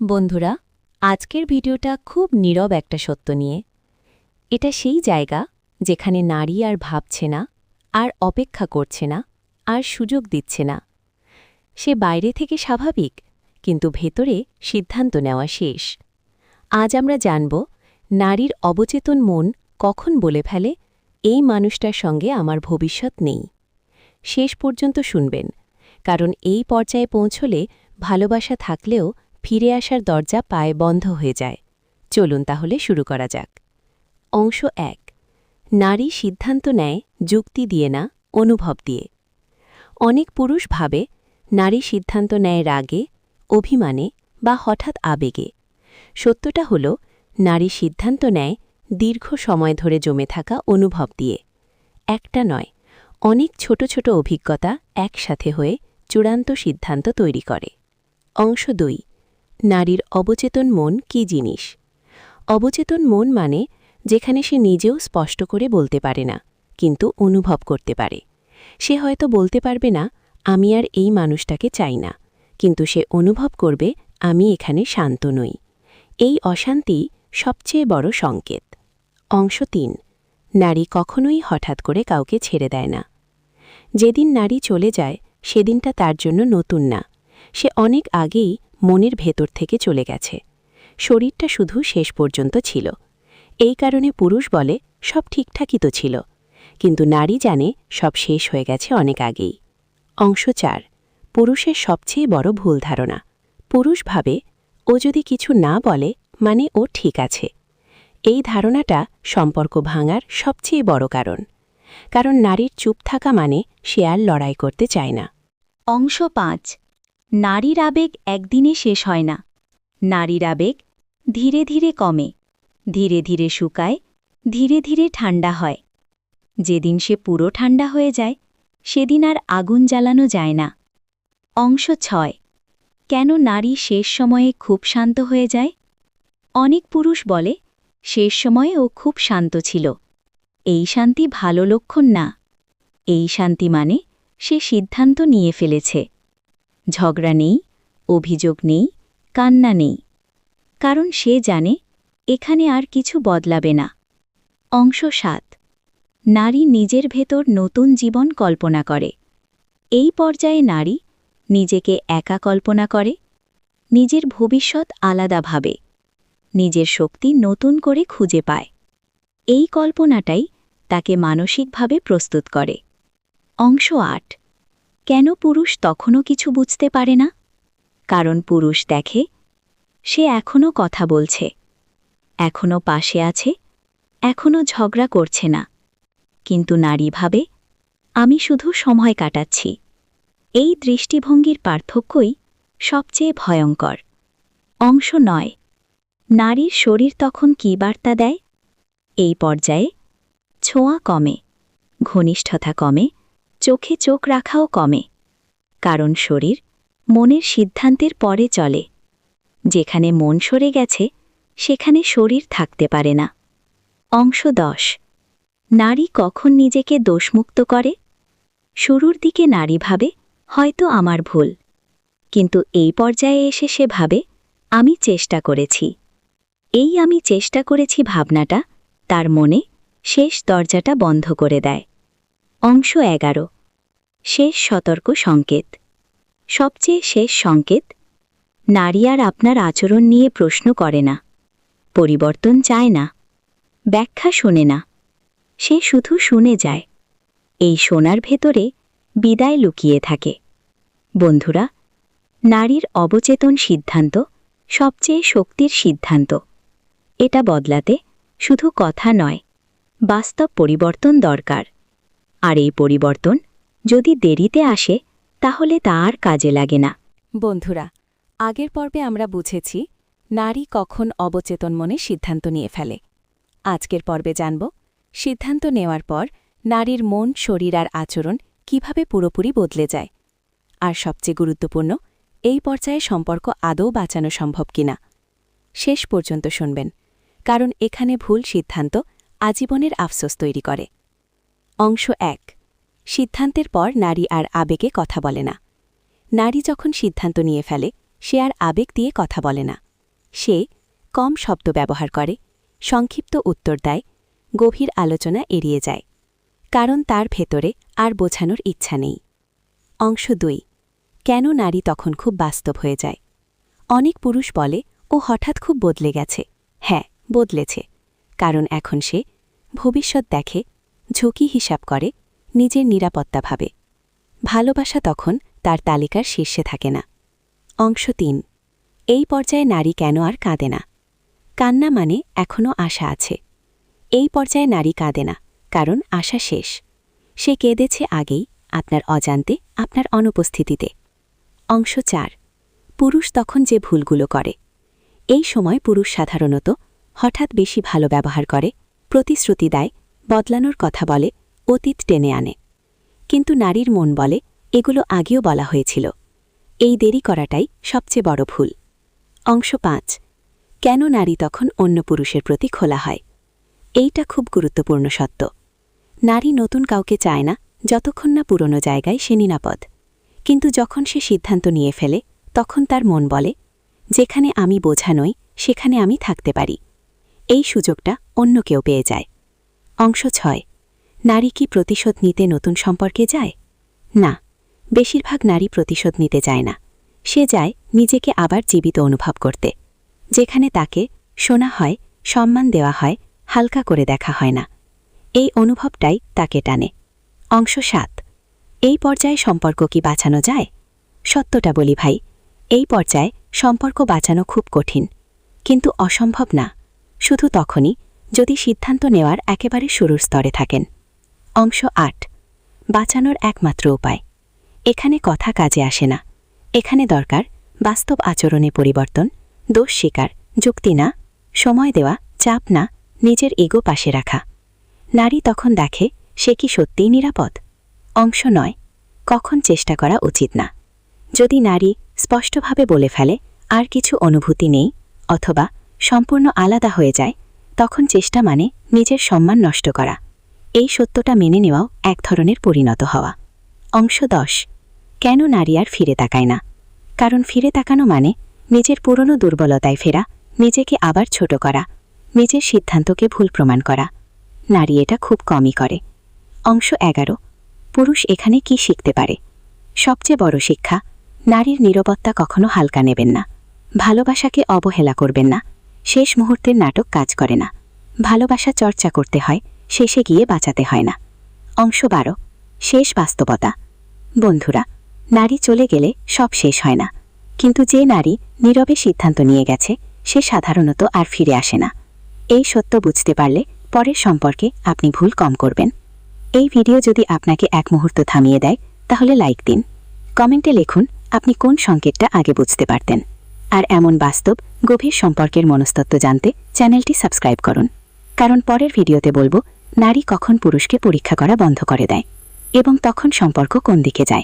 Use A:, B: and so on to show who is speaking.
A: বন্ধুরা, আজকের ভিডিওটা খুব নীরব একটা সত্য নিয়ে। এটা সেই জায়গা যেখানে নারী আর ভাবছে না, আর অপেক্ষা করছে না, আর সুযোগ দিচ্ছে না। সে বাইরে থেকে স্বাভাবিক, কিন্তু ভেতরে সিদ্ধান্ত নেওয়া শেষ। আজ আমরা জানব, নারীর অবচেতন মন কখন বলে ফেলে, এই মানুষটার সঙ্গে আমার ভবিষ্যৎ নেই। শেষ পর্যন্ত শুনবেন, কারণ এই পর্যায়ে পৌঁছলে ভালোবাসা থাকলেও ফিরে আসার দরজা পায়ে বন্ধ হয়ে যায়। চলুন তাহলে শুরু করা যাক। অংশ এক। নারী সিদ্ধান্ত নেয়, যুক্তি দিয়ে না, অনুভব দিয়ে। অনেক পুরুষ ভাবে, নারী সিদ্ধান্ত নেয় রাগে, অভিমানে বা হঠাৎ আবেগে। সত্যটা হল, নারী সিদ্ধান্ত নেয় দীর্ঘ সময় ধরে জমে থাকা অনুভব দিয়ে। একটা নয়, অনেক ছোট ছোট অভিজ্ঞতা একসাথে হয়ে চূড়ান্ত সিদ্ধান্ত তৈরি করে। অংশ দুই। নারীর অবচেতন মন কি জিনিস? অবচেতন মন মানে যেখানে সে নিজেও স্পষ্ট করে বলতে পারে না, কিন্তু অনুভব করতে পারে। সে হয়তো বলতে পারবে না, আমি আর এই মানুষটাকে চাই না। কিন্তু সে অনুভব করবে, আমি এখানে শান্ত নই। এই অশান্তি সবচেয়ে বড় সংকেত। অংশ তিন, নারী কখনোই হঠাৎ করে কাউকে ছেড়ে দেয় না। যেদিন নারী চলে যায়, সেদিনটা তার জন্য নতুন না। সে অনেক আগেই মনের ভেতর থেকে চলে গেছে। শরীরটা শুধু শেষ পর্যন্ত ছিল। এই কারণে পুরুষ বলে সব ঠিকঠাকই তো ছিল। কিন্তু নারী জানে সব শেষ হয়ে গেছে অনেক আগেই। অংশ চার, পুরুষের সবচেয়ে বড় ভুল ধারণা। পুরুষ ভাবে, ও যদি কিছু না বলে মানে ও ঠিক আছে। এই ধারণাটা সম্পর্ক ভাঙার সবচেয়ে বড় কারণ। কারণ নারীর চুপ থাকা মানে সে আর লড়াই করতে চায় না।
B: অংশ পাঁচ নারীর আবেগ একদিনে শেষ হয় না। নারীর আবেগ ধীরে ধীরে কমে, ধীরে ধীরে শুকায়, ধীরে ধীরে ঠান্ডা হয়। যেদিন সে পুরো ঠান্ডা হয়ে যায়, সেদিন আর আগুন জ্বালানো যায় না। অংশ ছয়, কেন নারী শেষ সময়ে খুব শান্ত হয়ে যায়? অনেক পুরুষ বলে, শেষ সময়ে ও খুব শান্ত ছিল। এই শান্তি ভালো লক্ষণ না। এই শান্তি মানে সে সিদ্ধান্ত নিয়ে ফেলেছে। ঝগড়া নেই, অভিযোগ নেই, কান্না নেই। কারণ সে জানে, এখানে আর কিছু বদলাবে না। অংশ সাত, নারী নিজের ভেতর নতুন জীবন কল্পনা করে। এই পর্যায়ে নারী নিজেকে একা কল্পনা করে, নিজের ভবিষ্যৎ আলাদাভাবে নিজের শক্তি নতুন করে খুঁজে পায়। এই কল্পনাটাই তাকে মানসিকভাবে প্রস্তুত করে। অংশ আট কেন পুরুষ তখনও কিছু বুঝতে পারে না? কারণ পুরুষ দেখে, সে এখনও কথা বলছে। এখনও পাশে আছে, এখনও ঝগড়া করছে না। কিন্তু নারী ভাবে, আমি শুধু সময় কাটাচ্ছি। এই দৃষ্টিভঙ্গির পার্থক্যই সবচেয়ে ভয়ঙ্কর। অংশ নয়, নারীর শরীর তখন কী বার্তা দেয়? এই পর্যায়ে, ছোঁয়া কমে, ঘনিষ্ঠতা কমে চোখে চোখ রাখাও কমে। কারণ শরীর মনের সিদ্ধান্তের পরে চলে। যেখানে মন সরে গেছে, সেখানে শরীর থাকতে পারে না। অংশ দশ। নারী কখন নিজেকে দোষমুক্ত করে? শুরুর দিকে নারী ভাবে, হয়তো আমার ভুল। কিন্তু এই পর্যায়ে এসে সে ভাবে, আমি চেষ্টা করেছি। এই আমি চেষ্টা করেছি ভাবনাটা, তার মনে শেষ দরজাটা বন্ধ করে দেয়। অংশ এগারো। শেষ সতর্ক সংকেত। সবচেয়ে শেষ সংকেত, নারী আর আপনার আচরণ নিয়ে প্রশ্ন করে না, পরিবর্তন চায় না, ব্যাখ্যা শোনে না, সে শুধু শুনে যায়, এই শোনার ভেতরে বিদায় লুকিয়ে থাকে। বন্ধুরা, নারীর অবচেতন সিদ্ধান্ত সবচেয়ে শক্তির সিদ্ধান্ত। এটা বদলাতে শুধু কথা নয়, বাস্তব পরিবর্তন দরকার। আর এই পরিবর্তন যদি দেরিতে আসে, তাহলে তা আর কাজে লাগে না।
A: বন্ধুরা, আগের পর্বে আমরা বুঝেছি, নারী কখন অবচেতন মনে সিদ্ধান্ত নিয়ে ফেলে। আজকের পর্বে জানব, সিদ্ধান্ত নেওয়ার পর নারীর মন, শরীর আর আচরণ কীভাবে পুরোপুরি বদলে যায়। আর সবচেয়ে গুরুত্বপূর্ণ, এই পর্যায়ে সম্পর্ক আদৌ বাঁচানো সম্ভব কিনা। শেষ পর্যন্ত শুনবেন, কারণ এখানে ভুল সিদ্ধান্ত আজীবনের আফসোস তৈরি করে। অংশ এক। সিদ্ধান্তের পর নারী আর আবেগে কথা বলে না। নারী যখন সিদ্ধান্ত নিয়ে ফেলে, সে আর আবেগ দিয়ে কথা বলে না। সে কম শব্দ ব্যবহার করে, সংক্ষিপ্ত উত্তর দেয়, গভীর আলোচনা এড়িয়ে যায়। কারণ তার ভেতরে আর বোঝানোর ইচ্ছা নেই। অংশ দুই। কেন নারী তখন খুব বাস্তব হয়ে যায়? অনেক পুরুষ বলে, ও হঠাৎ খুব বদলে গেছে। হ্যাঁ বদলেছে। কারণ এখন সে ভবিষ্যৎ দেখে ঝুঁকি হিসাব করে, নিজের নিরাপত্তা ভাবে। ভালোবাসা তখন তার তালিকার শীর্ষে থাকে না। অংশ তিন, এই পর্যায়ে নারী কেন আর কাঁদে না? কান্না মানে এখনও আশা আছে। এই পর্যায়ে নারী কাঁদে না, কারণ আশা শেষ। সে কেঁদেছে আগেই আপনার অজান্তে, আপনার অনুপস্থিতিতে। অংশ চার, পুরুষ তখন যে ভুলগুলো করে। এই সময় পুরুষ সাধারণত হঠাৎ বেশি ভালো ব্যবহার করে, প্রতিশ্রুতি দেয় বদলানোর কথা বলে, অতীত টেনে আনে। কিন্তু নারীর মন বলে, এগুলো আগেও বলা হয়েছিল। এই দেরি করাটাই সবচেয়ে বড় ভুল। অংশ পাঁচ, কেন নারী তখন অন্য পুরুষের প্রতি খোলা হয়? এইটা খুব গুরুত্বপূর্ণ সত্য। নারী নতুন কাউকে চায় না, যতক্ষণ না পুরনো জায়গায় সে নিরাপদ। কিন্তু যখন সে সিদ্ধান্ত নিয়ে ফেলে, তখন তার মন বলে, যেখানে আমি বোঝা নই, সেখানে আমি থাকতে পারি। এই সুযোগটা অন্য কেউ পেয়ে যায়। অংশ ছয়। নারী কি প্রতিশোধ নিতে নতুন সম্পর্কে যায়? না, বেশিরভাগ নারী প্রতিশোধ নিতে যায় না। সে যায় নিজেকে আবার জীবিত অনুভব করতে, যেখানে তাকে শোনা হয়, সম্মান দেওয়া হয়, হালকা করে দেখা হয় না। এই অনুভবটাই তাকে টানে। অংশ সাত। এই পর্যায়ে সম্পর্ক কি বাঁচানো যায়? সত্যটা বলি ভাই, এই পর্যায়ে সম্পর্ক বাঁচানো খুব কঠিন, কিন্তু অসম্ভব না। শুধু তখনই যদি সিদ্ধান্ত নেওয়ার একেবারে শুরুর স্তরে থাকেন। অংশ আট, বাঁচানোর একমাত্র উপায়। এখানে কথা কাজে আসে না। এখানে দরকার বাস্তব আচরণে পরিবর্তন, দোষ স্বীকার, যুক্তি না, সময় দেওয়া, চাপ না, নিজের এগো পাশে রাখা। নারী তখন দেখে সে কি সত্যিই নিরাপদ। অংশ নয়, কখন চেষ্টা করা উচিত না। যদি নারী স্পষ্টভাবে বলে ফেলে, আর কিছু অনুভূতি নেই অথবা সম্পূর্ণ আলাদা হয়ে যায় তখন চেষ্টা মানে নিজের সম্মান নষ্ট করা। এই সত্যটা মেনে নেওয়াও এক ধরনের পরিণত হওয়া। অংশ দশ, কেন নারী আর ফিরে তাকায় না? কারণ ফিরে তাকানো মানে নিজের পুরনো দুর্বলতায় ফেরা, নিজেকে আবার ছোট করা, নিজের সিদ্ধান্তকে ভুল প্রমাণ করা। নারী এটা খুব কমই করে। অংশ এগারো, পুরুষ এখানে কি শিখতে পারে? সবচেয়ে বড় শিক্ষা, নারীর নিরবত্তা কখনো হালকা নেবেন না। ভালোবাসাকে অবহেলা করবেন না। শেষ মুহূর্তের নাটক কাজ করে না। ভালোবাসা চর্চা করতে হয়, শেষে গিয়ে বাঁচাতে হয় না। অংশ বারো, শেষ বাস্তবতা। বন্ধুরা, নারী চলে গেলে সব শেষ হয় না। কিন্তু যে নারী নীরবে সিদ্ধান্ত নিয়ে গেছে, সে সাধারণত আর ফিরে আসে না। এই সত্য বুঝতে পারলে পরের সম্পর্কে আপনি ভুল কম করবেন। এই ভিডিও যদি আপনাকে এক মুহূর্ত থামিয়ে দেয়, তাহলে লাইক দিন। কমেন্টে লিখুন, আপনি কোন সংকেতটা আগে বুঝতে পারতেন। আর এমন বাস্তব, গভীর সম্পর্কের মনস্তত্ব জানতে চ্যানেলটি সাবস্ক্রাইব করুন। কারণ পরের ভিডিওতে বলব, নারী কখন পুরুষকে পরীক্ষা করা বন্ধ করে দেয় এবং তখন সম্পর্ক কোন দিকে যায়।